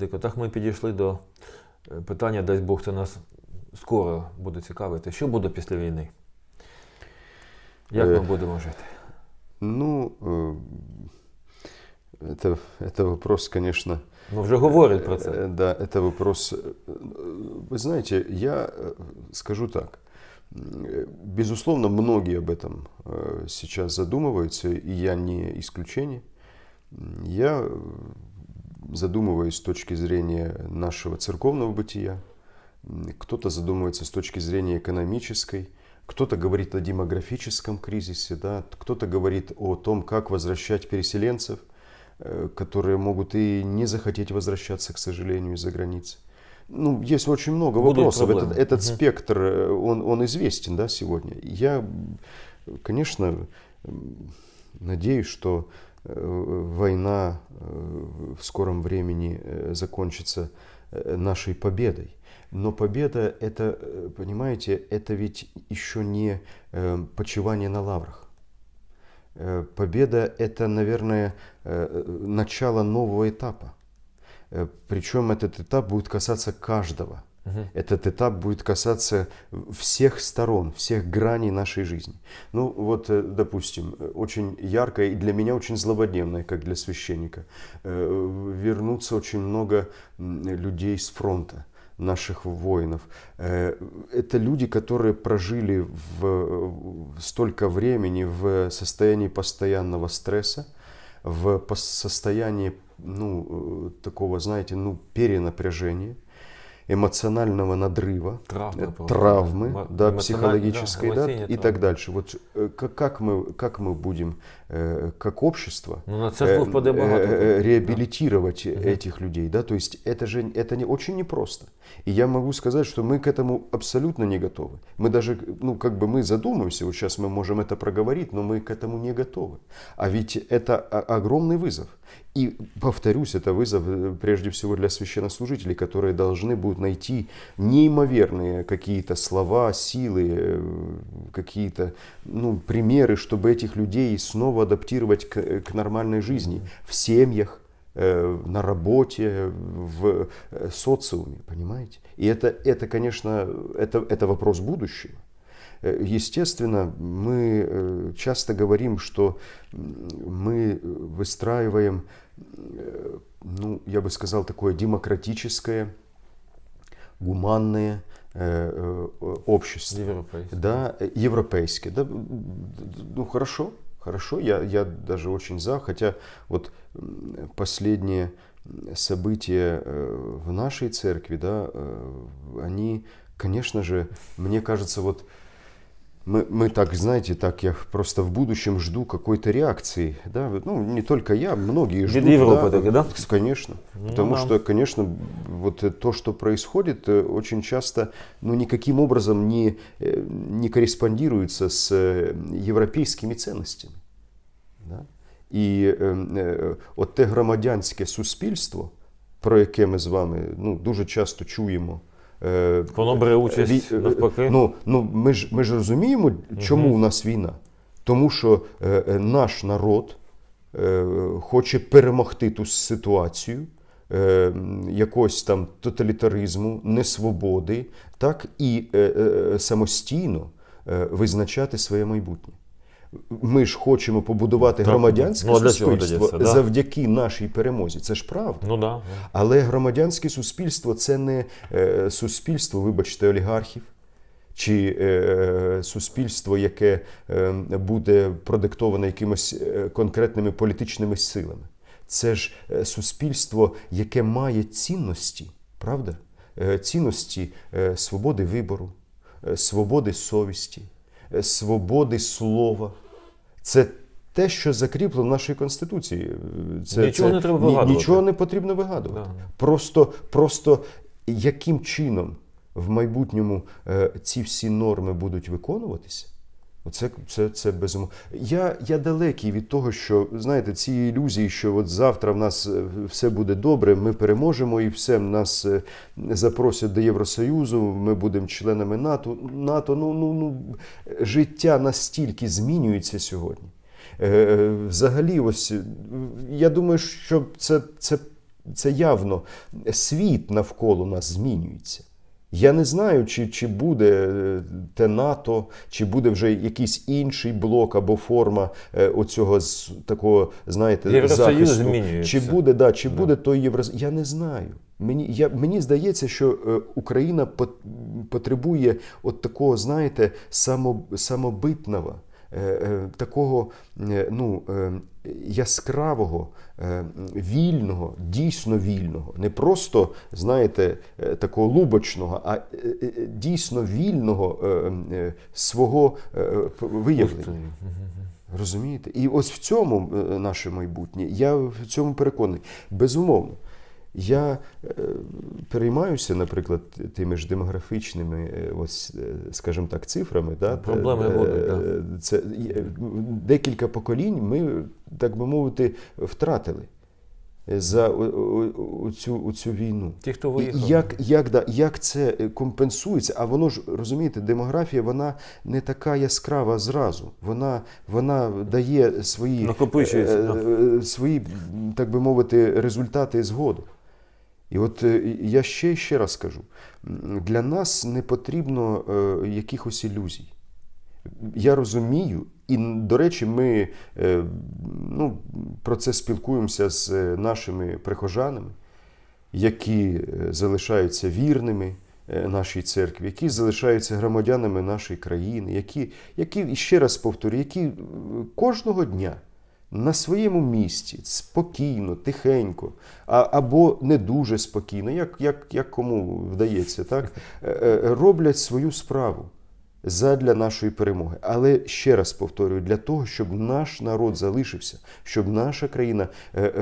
Владико, так ми підійшли до е, питання, дасть Бог, це нас скоро буде цікавити. Що буде після війни? Як ми Е, будемо жити? Ну, э, это, это вопрос, конечно, Ну, вже говорять про це. Э, Да, это вопрос. э, Вы знаете, я э, скажу так. М, Безусловно, многие об этом э, сейчас задумываются, и я не исключение. М, Я задумываюсь с точки зрения нашего церковного бытия, кто-то задумывается с точки зрения экономической, кто-то говорит о демографическом кризисе, да, кто-то говорит о том, как возвращать переселенцев, э, которые могут и не захотеть возвращаться, к сожалению, из-за границы. Ну, есть очень много Будут вопросов. проблемы. Этот, этот Мгм. спектр, э, он, он известен да, сегодня. Я, конечно, надеюсь, что война э, в скором времени э, закончится э, нашей победой. Но победа это, э, понимаете, это ведь еще не э, почивание на лаврах. Э, Победа это, наверное, э, начало нового этапа. Э, Причем этот этап будет касаться каждого. Мгм. Этот этап будет касаться всех сторон, всех граней нашей жизни. Ну вот, э, допустим, очень яркое и для меня очень злободневное, как для священника, э, вернуться очень много людей с фронта наших воинов. Э, Это люди, которые прожили в, столько времени в состоянии постоянного стресса, в состоянии ну, такого, знаете, ну, перенапряжения, эмоционального надрыва, Травмы, э, просто. травмы, Эмо- да, эмоциональ- психологической, да, да, эмоциональные и травмы. так дальше. Вот э, как, как мы, как мы будем, э, как общество, Ну, на э, э, тут. реабилитировать Мгм. этих людей, да, то есть это же это не очень непросто. И я могу сказать, что мы к этому абсолютно не готовы. Мы даже, ну, как бы мы задумаемся, вот сейчас мы можем это проговорить, но мы к этому не готовы. А ведь это огромный вызов. И, повторюсь, это вызов э, прежде всего для священнослужителей, которые должны будут найти неимоверные какие-то слова, силы, э, какие-то ну, примеры, чтобы этих людей снова адаптировать к, к нормальной жизни в семьях, э, на работе, в э, социуме, понимаете? И это, это конечно, это, это вопрос будущего. Э, Естественно, мы часто говорим, что мы выстраиваем, ну, я бы сказал, такое демократическое, гуманное общество. Європейський. Да, европейские. Да, ну хорошо, хорошо, я, я даже очень за, хотя вот м, последние события э, в нашей церкви, да, э, они, конечно же, мне кажется, вот мы, мы так, знаете, так я просто в будущем жду какой-то реакции, да, вот, ну не только я, многие ждут. Европы таки, да? Конечно, Ну потому да. что, конечно, вот э, то, что происходит, э, очень часто, ну никаким образом не, э, не корреспондируется с э, европейскими ценностями. Да? І е, е, от те громадянське суспільство, про яке ми з вами ну, дуже часто чуємо. е, Воно бере участь е, навпаки. Ну, ну, ми, ж, ми ж розуміємо, чому Мгм. у нас війна. Тому що е, е, наш народ е, хоче перемогти ту ситуацію е, якогось там тоталітаризму, несвободи, так і е, е, самостійно е, визначати своє майбутнє. Ми ж хочемо побудувати громадянське ну, суспільство це, да? завдяки нашій перемозі. Це ж правда. Ну да. Але громадянське суспільство це не е, суспільство, вибачте, олігархів. Чи е, суспільство, яке е, буде продиктоване якимось е, конкретними політичними силами. Це ж е, суспільство, яке має цінності, правда? Е, цінності е, свободи вибору, е, свободи совісті, свободи слова. Це те, що закріплено в нашій конституції. Це, Нічого це, не треба вигадувати. Нічого не потрібно вигадувати. Да. Просто, просто яким чином в майбутньому е, ці всі норми будуть виконуватися? Оце це, це безумовно. Я, я далекий від того, що знаєте, ці ілюзії, що от завтра в нас е, все буде добре, ми переможемо і все нас е, запросять до Євросоюзу, ми будемо членами НАТО. НАТО, ну, ну, ну життя настільки змінюється сьогодні. Е, Взагалі, ось е, я думаю, що це, це це явно світ навколо нас змінюється. Я не знаю, чи, чи буде е, те НАТО, чи буде вже якийсь інший блок або форма е, оцього такого, знаєте, Євросоюз захисту. змінюється. Чи буде, да, чи Да. буде той Євросоюз. Я не знаю. Мені, я, мені здається, що е, Україна пот- потребує от такого, знаєте, само, самобитного, такого е, ну, е, яскравого, е, вільного, дійсно вільного, не просто, знаєте, е, такого лубочного, а е, е, дійсно вільного е, е, свого е, виявлення. Розумієте? І ось в цьому е, наше майбутнє. Я в цьому переконаний. Безумовно. Я е, переймаюся, наприклад, тими ж демографічними, е, ось, е, скажімо так, цифрами. Да? Проблеми будуть, да. Це декілька поколінь ми, так би мовити, втратили за о- цю, війну. Ті, хто виїхав. Як, як, да, як це компенсується? А воно ж розумієте, демографія вона не така яскрава зразу. Вона, вона дає свої, свої, так би мовити, результати згоду. І от е, я ще ще раз скажу: для нас не потрібно е, якихось ілюзій. Я розумію, і, до речі, ми е, ну, про це спілкуємося з нашими прихожанами, які залишаються вірними нашій церкві, які залишаються громадянами нашої країни, які, які ще раз повторю, які кожного дня на своєму місці спокійно, тихенько, а, або не дуже спокійно, як, як, як кому вдається, так, е, е, роблять свою справу задля нашої перемоги. Але ще раз повторюю, для того, щоб наш народ залишився, щоб наша країна е,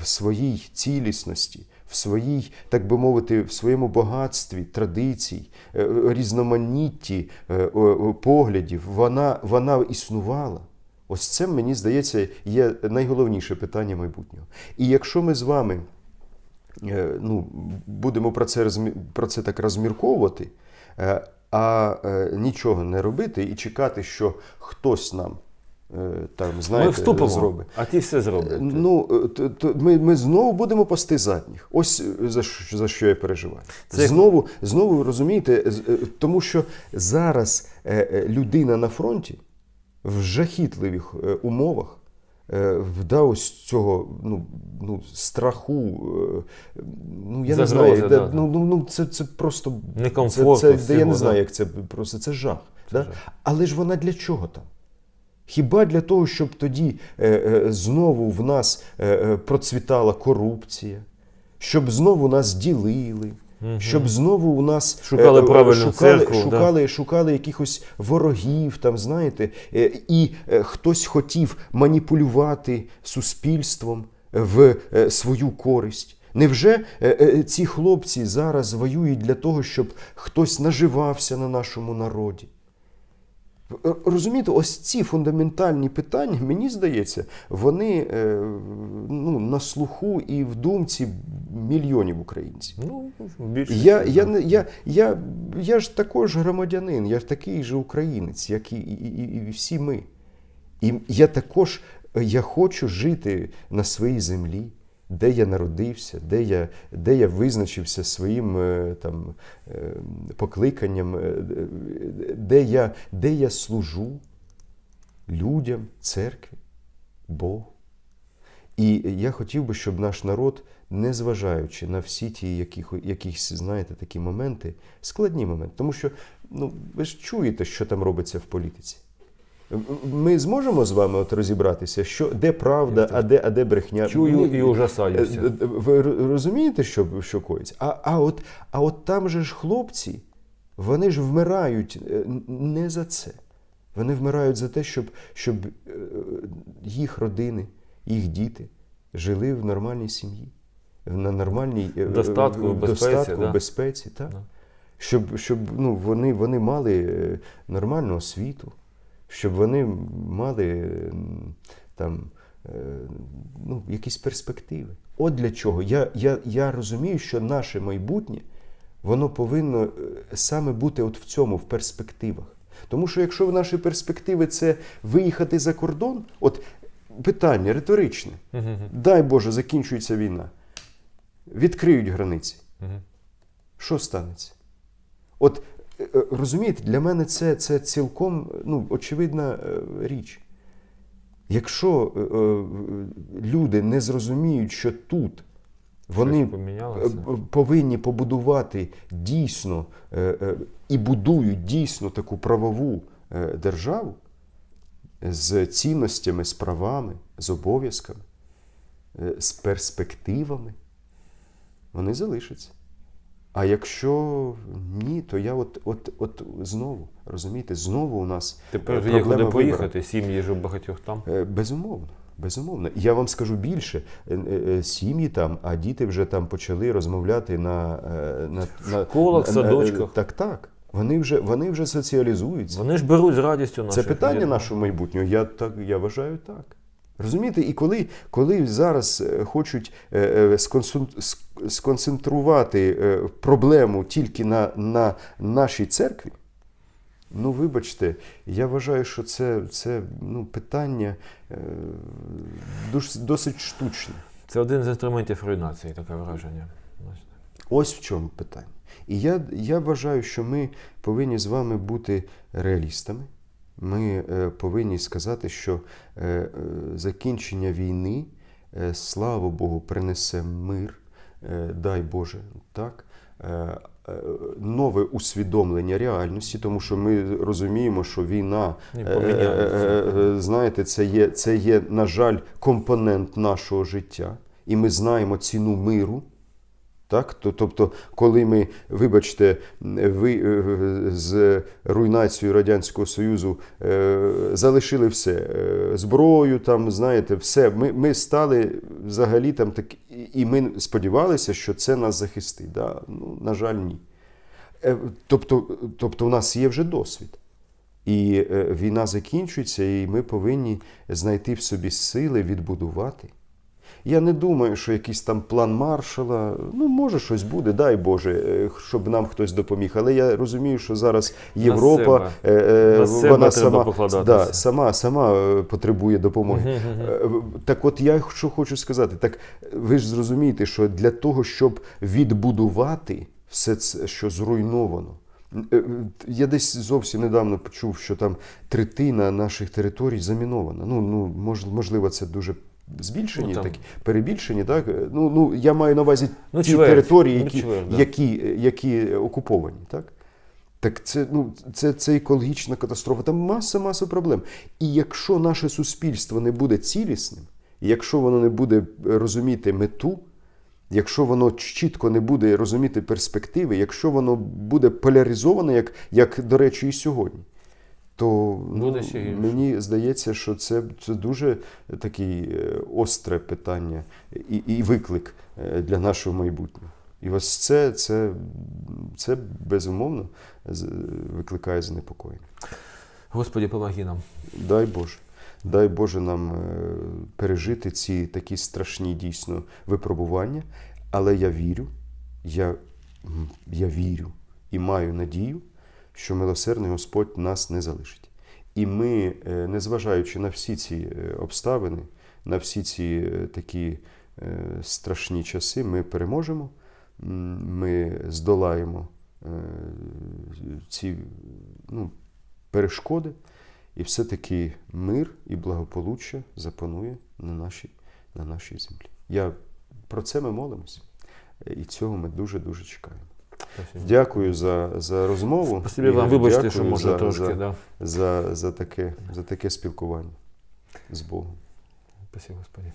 в своїй цілісності, в своїй, так би мовити, в своєму багатстві, традицій, різноманітті поглядів, вона, вона існувала. Ось це, мені здається, є найголовніше питання майбутнього. І якщо ми з вами е, ну, будемо про це, про це так розмірковувати, е, а е, нічого не робити і чекати, що хтось нам там, знаєте, Ми вступимо, зробить. а ті все зроблять. Ну, то, то ми, ми знову будемо пасти задніх. Ось за що, за що я переживаю. Це Знову, знову розумієте, тому що зараз людина на фронті в жахітливих е, умовах. е, Да, ось цього ну, ну, страху, е, ну я не знаю, да, ну, ну, ну, це, це просто Некомфортно Це, це, всього, я не да. знаю, як це просто це жах. Це да? жах. Але ж вона для чого там? Хіба для того, щоб тоді е, е, знову в нас е, е, процвітала корупція, щоб знову нас ділили, Мгм. щоб знову у нас Шукали е, правильну шукали, церкву, да. шукали, шукали якихось ворогів, там, знаєте, е, і е, хтось хотів маніпулювати суспільством в свою користь. Невже ці хлопці зараз воюють для того, щоб хтось наживався на нашому народі? Розумієте, ось ці фундаментальні питання, мені здається, вони ну, на слуху і в думці мільйонів українців. Ну, більше. Я, я, не- я, я, я ж також громадянин, я ж такий же українець, як і, і, і, і всі ми. І я також я хочу жити на своїй землі, де я народився, де я, де я визначився своїм е, там, е, покликанням, е, де я, де я служу людям, церкві, Богу. І я хотів би, щоб наш народ, незважаючи на всі ті яких, якісь, знаєте, такі моменти, складні моменти, тому що ну, ви ж чуєте, що там робиться в політиці. Ми зможемо з вами от розібратися, що де правда, а де, а де брехня. Чую Ми- і ужасаюся. Е, е, Ви розумієте, що, що коїться? А, а, от, а от там же ж хлопці, вони ж вмирають е, не за це. Вони вмирають за те, щоб, щоб е, їх родини, їх діти жили в нормальній сім'ї, на нормальній е, Достатку, е, безпеці, достатку, да. безпеці так? Да. Щоб, щоб ну, вони, вони мали е, нормальну освіту, щоб вони мали там, е, ну, якісь перспективи. От для чого. Я, я, я розумію, що наше майбутнє воно повинно саме бути от в цьому, в перспективах. Тому що якщо в наші перспективи це виїхати за кордон, от питання риторичне. Мгм. Дай Боже, закінчується війна. відкриють границі, Мгм. що станеться? От е, е, розумієте, для мене це, це цілком ну, очевидна е, річ. Якщо люди не зрозуміють, що тут вони повинні побудувати дійсно і будують дійсно таку правову державу з цінностями, з правами, з обов'язками, е, з перспективами, вони залишаться. А якщо ні, то я от, от, от знову, розумієте, знову у нас Тепер е, вже є куди поїхати, сім'ї ж у багатьох там. Е, Безумовно. Безумовно. Я вам скажу більше, сім'ї там, а діти вже там почали розмовляти на, на, на школах, на- садочках. Так, так. Вони вже, вони вже соціалізуються. Вони ж беруть з радістю Це питання дітей. нашого майбутнього. Я так я вважаю так. Розумієте, і коли, коли зараз е, хочуть е, е, сконцентрувати проблему тільки на, на нашій церкві, ну вибачте, я вважаю, що це, це ну, питання досить штучне. Це один з інструментів руйнації, таке враження. Ось в чому питання. І я, я вважаю, що ми повинні з вами бути реалістами. Ми е, повинні сказати, що е, е, закінчення війни, е, слава Богу, принесе мир, е, дай Боже, так. Е, е, Нове усвідомлення реальності, тому що ми розуміємо, що війна, е, е, знаєте, це є, це є, на жаль, компонент нашого життя, і ми знаємо ціну миру. Так? Тобто, коли ми, вибачте, ви е, з руйнацією Радянського Союзу е, залишили все, е, зброю, там, знаєте, все, ми, ми стали взагалі там так, і- ми сподівалися, що це нас захистить. Да? Ну, на жаль, ні. Тобто, тобто, у нас є вже досвід. І війна закінчується, і ми повинні знайти в собі сили відбудувати. Я не думаю, що якийсь там план маршала, ну може щось буде, дай Боже, е, щоб нам хтось допоміг. Але я розумію, що зараз Європа, себе. е, е, На себе вона сама, да, сама, сама потребує допомоги. Так от я що хочу сказати, так ви ж зрозумієте, що для того, щоб відбудувати все це, що зруйновано. Я десь зовсім недавно почув, що там третина наших територій замінована. Ну, ну мож- можливо, це дуже збільшені, Ну, там. такі перебільшені. Так? Ну, ну, я маю на увазі Ну, ті чверть. території, Ну, які, чверть, да. які, які окуповані. Так? Так це, ну, це, це екологічна катастрофа. Там маса, маса проблем. І якщо наше суспільство не буде цілісним, якщо воно не буде розуміти мету, якщо воно чітко не буде розуміти перспективи, якщо воно буде поляризоване, як, як до речі, і сьогодні, то Буде ще гірше. мені здається, що це, це дуже таке остре питання і, і виклик е, для нашого майбутнього. І ось це, це, це безумовно викликає занепокоєння. Господі, помоги нам. Дай Боже. Дай Боже нам е, пережити ці такі страшні дійсно випробування. Але я вірю, я, я вірю і маю надію, що милосердний Господь нас не залишить. І ми, е, незважаючи на всі ці е, обставини, на всі ці е, такі страшні часи, ми переможемо, ми здолаємо ці ну, перешкоди. І все-таки мир і благополуччя запанує на нашій, на нашій землі. Я, про це ми молимося. І цього ми дуже-дуже чекаємо. Дякую за, за розмову. Спасибі вам, вибачте, що може за, трошки, за, да. за, за, таке, за таке спілкування з Богом. Спасибо, Господі.